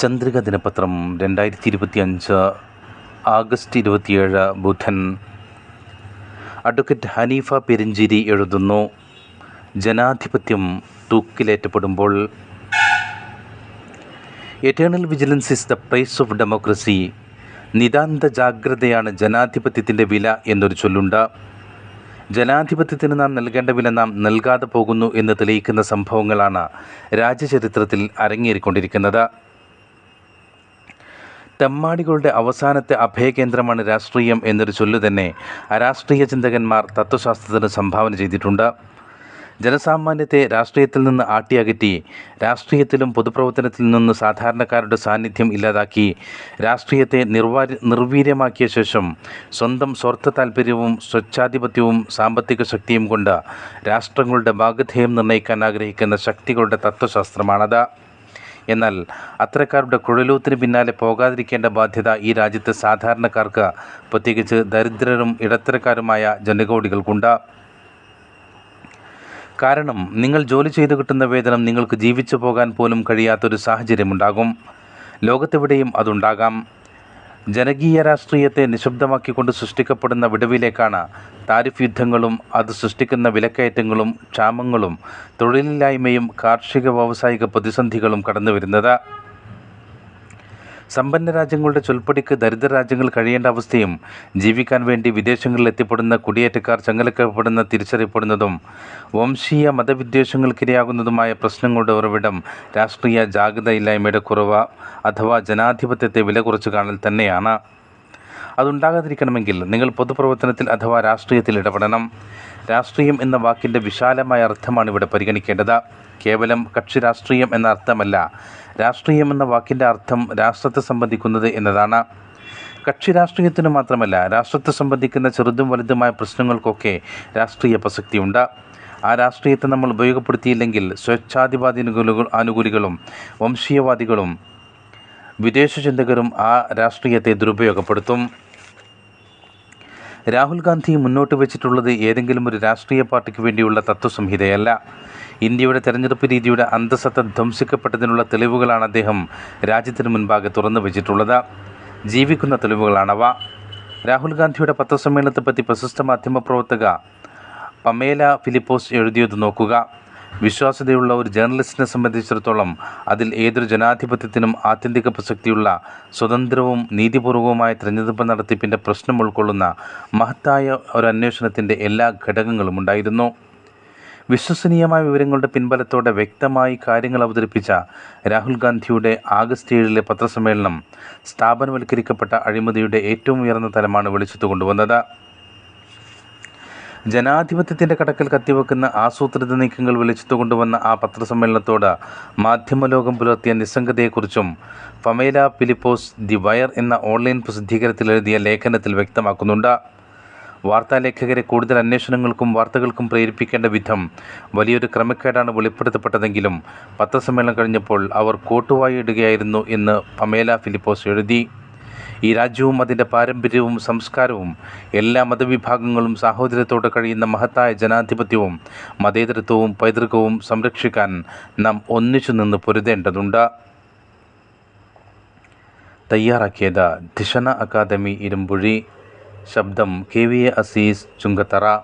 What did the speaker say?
ചന്ദ്രിക ദിനപത്രം രണ്ടായിരത്തി ഇരുപത്തി അഞ്ച് ആഗസ്റ്റ് ഇരുപത്തിയേഴ് ബുധൻ. അഡ്വക്കേറ്റ് ഹനീഫ പെരിഞ്ചേരി എഴുതുന്നു. ജനാധിപത്യം തൂക്കിലേറ്റപ്പെടുമ്പോൾ eternal vigilance is the price of democracy നിതാന്ത ജാഗ്രതയാണ് ജനാധിപത്യത്തിന്റെ വില എന്നൊരു ചൊല്ലുണ്ട്. ജനാധിപത്യത്തിന് നാം നൽകേണ്ട വില നാം നൽകാതെ പോകുന്നു എന്ന് തെളിയിക്കുന്ന സംഭവങ്ങളാണ് രാജ്യചരിത്രത്തിൽ അരങ്ങേറിക്കൊണ്ടിരിക്കുന്നത്. തെമ്മാടികളുടെ അവസാനത്തെ അഭയകേന്ദ്രമാണ് രാഷ്ട്രീയം എന്നൊരു ചൊല്ലു തന്നെ അരാഷ്ട്രീയ ചിന്തകന്മാർ തത്വശാസ്ത്രത്തിന് സംഭാവന ചെയ്തിട്ടുണ്ട്. ജനസാമാന്യത്തെ രാഷ്ട്രീയത്തിൽ നിന്ന് ആട്ടിയകറ്റി രാഷ്ട്രീയത്തിലും പൊതുപ്രവർത്തനത്തിൽ നിന്ന് സാധാരണക്കാരുടെ സാന്നിധ്യം ഇല്ലാതാക്കി രാഷ്ട്രീയത്തെ നിർവാ നിർവീര്യമാക്കിയ ശേഷം സ്വന്തം സ്വാർത്ഥ താല്പര്യവും സ്വച്ഛാധിപത്യവും സാമ്പത്തിക ശക്തിയും കൊണ്ട് രാഷ്ട്രങ്ങളുടെ ഭാഗധേയം നിർണയിക്കാൻ ആഗ്രഹിക്കുന്ന ശക്തികളുടെ തത്വശാസ്ത്രമാണത്. എന്നാൽ അത്തരക്കാരുടെ കുഴലൂത്തിന് പിന്നാലെ പോകാതിരിക്കേണ്ട ബാധ്യത ഈ രാജ്യത്തെ സാധാരണക്കാർക്ക് പ്രത്യേകിച്ച് ദരിദ്രരും ഇടത്തരക്കാരുമായ ജനകോടികൾക്കുണ്ട്. കാരണം നിങ്ങൾ ജോലി ചെയ്തു കിട്ടുന്ന വേതനം നിങ്ങൾക്ക് ജീവിച്ചു പോകാൻ പോലും കഴിയാത്തൊരു സാഹചര്യമുണ്ടാകും. ലോകത്തെവിടെയും അതുണ്ടാകാം. ജനകീയ രാഷ്ട്രീയത്തെ നിശബ്ദമാക്കിക്കൊണ്ട് സൃഷ്ടിക്കപ്പെടുന്ന വിടവിലേക്കാണ് താരിഫ് യുദ്ധങ്ങളും അത് സൃഷ്ടിക്കുന്ന വിലക്കയറ്റങ്ങളും ക്ഷാമങ്ങളും തൊഴിലില്ലായ്മയും കാർഷിക വ്യാവസായിക പ്രതിസന്ധികളും കടന്നു വരുന്നത് സമ്പന്ന രാജ്യങ്ങളുടെ ചൊൽപ്പടിക്ക് ദരിദ്ര രാജ്യങ്ങൾ കഴിയേണ്ട അവസ്ഥയും ജീവിക്കാൻ വേണ്ടി വിദേശങ്ങളിൽ എത്തിപ്പെടുന്ന കുടിയേറ്റക്കാർ ചങ്ങലക്കപ്പെടുന്ന തിരിച്ചറിയപ്പെടുന്നതും വംശീയ മതവിദ്വേഷങ്ങൾക്കിരയാകുന്നതുമായ പ്രശ്നങ്ങളുടെ ഉറവിടം രാഷ്ട്രീയ ജാഗ്രതയില്ലായ്മയുടെ കുറവ് അഥവാ ജനാധിപത്യത്തെ വില കുറച്ച് കാണൽ തന്നെയാണ്. അതുണ്ടാകാതിരിക്കണമെങ്കിൽ നിങ്ങൾ പൊതുപ്രവർത്തനത്തിൽ അഥവാ രാഷ്ട്രീയത്തിൽ ഇടപെടണം. രാഷ്ട്രീയം എന്ന വാക്കിന്റെ വിശാലമായ അർത്ഥമാണ് ഇവിടെ പരിഗണിക്കേണ്ടത്. കേവലം കക്ഷി രാഷ്ട്രീയം എന്ന അർത്ഥമല്ല. രാഷ്ട്രീയം എന്ന വാക്കിന്റെ അർത്ഥം രാഷ്ട്രത്തെ സംബന്ധിക്കുന്നത് എന്നതാണ്. കക്ഷി രാഷ്ട്രീയത്തിന് മാത്രമല്ല രാഷ്ട്രത്തെ സംബന്ധിക്കുന്ന ചെറുതും വലുതുമായ പ്രശ്നങ്ങൾക്കൊക്കെ രാഷ്ട്രീയ പ്രസക്തിയുണ്ട്. ആ രാഷ്ട്രീയത്തെ നമ്മൾ ഉപയോഗപ്പെടുത്തിയില്ലെങ്കിൽ സ്വേച്ഛാധിപാതി അനുകൂലികളും വംശീയവാദികളും വിദേശ ചിന്തകരും ആ രാഷ്ട്രീയത്തെ ദുരുപയോഗപ്പെടുത്തും. രാഹുൽ ഗാന്ധി മുന്നോട്ട് വെച്ചിട്ടുള്ളത് ഏതെങ്കിലും ഒരു രാഷ്ട്രീയ പാർട്ടിക്ക് വേണ്ടിയുള്ള തത്വസംഹിതയല്ല. ഇന്ത്യയുടെ തെരഞ്ഞെടുപ്പ് രീതിയുടെ അന്തസത്ത ധ്വംസിക്കപ്പെട്ടതിനുള്ള തെളിവുകളാണ് അദ്ദേഹം രാജ്യത്തിന് മുൻപാകെ തുറന്നു വെച്ചിട്ടുള്ളത്. ജീവിക്കുന്ന തെളിവുകളാണവ. രാഹുൽ ഗാന്ധിയുടെ പത്രസമ്മേളനത്തെപ്പറ്റി പ്രശസ്ത മാധ്യമപ്രവർത്തക പമേല ഫിലിപ്പോസ് എഴുതിയത് നോക്കുക. വിശ്വാസ്യതയുള്ള ഒരു ജേർണലിസ്റ്റിനെ സംബന്ധിച്ചിടത്തോളം അതിൽ ഏതൊരു ജനാധിപത്യത്തിനും ആത്യന്തിക പ്രസക്തിയുള്ള സ്വതന്ത്രവും നീതിപൂർവവുമായ തിരഞ്ഞെടുപ്പ് നടത്തിപ്പിന്റെ പ്രശ്നം ഉൾക്കൊള്ളുന്ന മഹത്തായ ഒരു അന്വേഷണത്തിന്റെ എല്ലാ ഘടകങ്ങളും ഉണ്ടായിരുന്നു. വിശ്വസനീയമായ വിവരങ്ങളുടെ പിൻബലത്തോടെ വ്യക്തമായി കാര്യങ്ങൾ അവതരിപ്പിച്ച രാഹുൽ ഗാന്ധിയുടെ ആഗസ്റ്റ് ഏഴിലെ പത്രസമ്മേളനം സ്ഥാപനവൽക്കരിക്കപ്പെട്ട അഴിമതിയുടെ ഏറ്റവും ഉയർന്ന തലമാണ് വെളിച്ചത്തു കൊണ്ടുവന്നത്. ജനാധിപത്യത്തിന്റെ കടക്കൽ കത്തിവെക്കുന്ന ആസൂത്രിത നീക്കങ്ങൾ വിളിച്ചു കൊണ്ടുവന്ന ആ പത്രസമ്മേളനത്തോട് മാധ്യമലോകം പുലർത്തിയ നിസ്സംഗതയെക്കുറിച്ചും ഫമേല ഫിലിപ്പോസ് ദി വയർ എന്ന ഓൺലൈൻ പ്രസിദ്ധീകരണത്തിൽ എഴുതിയ ലേഖനത്തിൽ വ്യക്തമാക്കുന്നുണ്ട്. വാർത്താലേഖകരെ കൂടുതൽ അന്വേഷണങ്ങൾക്കും വാർത്തകൾക്കും പ്രേരിപ്പിക്കേണ്ട വിധം വലിയൊരു ക്രമക്കേടാണ് വെളിപ്പെടുത്തപ്പെട്ടതെങ്കിലും പത്രസമ്മേളനം കഴിഞ്ഞപ്പോൾ അവർ കോട്ടുവായിടുകയായിരുന്നു എന്ന് പമേല ഫിലിപ്പോസ് എഴുതി. ഈ രാജ്യവും അതിന്റെ പാരമ്പര്യവും സംസ്കാരവും എല്ലാ മതവിഭാഗങ്ങളും സാഹോദര്യത്തോടെ കഴിയുന്ന മഹത്തായ ജനാധിപത്യവും മതേതരത്വവും പൈതൃകവും സംരക്ഷിക്കാൻ നാം ഒന്നിച്ചു നിന്ന് പൊരുതേണ്ടതുണ്ട്. തയ്യാറാക്കിയത് ധിഷണ അക്കാദമി ഇരുമ്പുഴി. शब्द केवीए वी असीस् चुंगतरा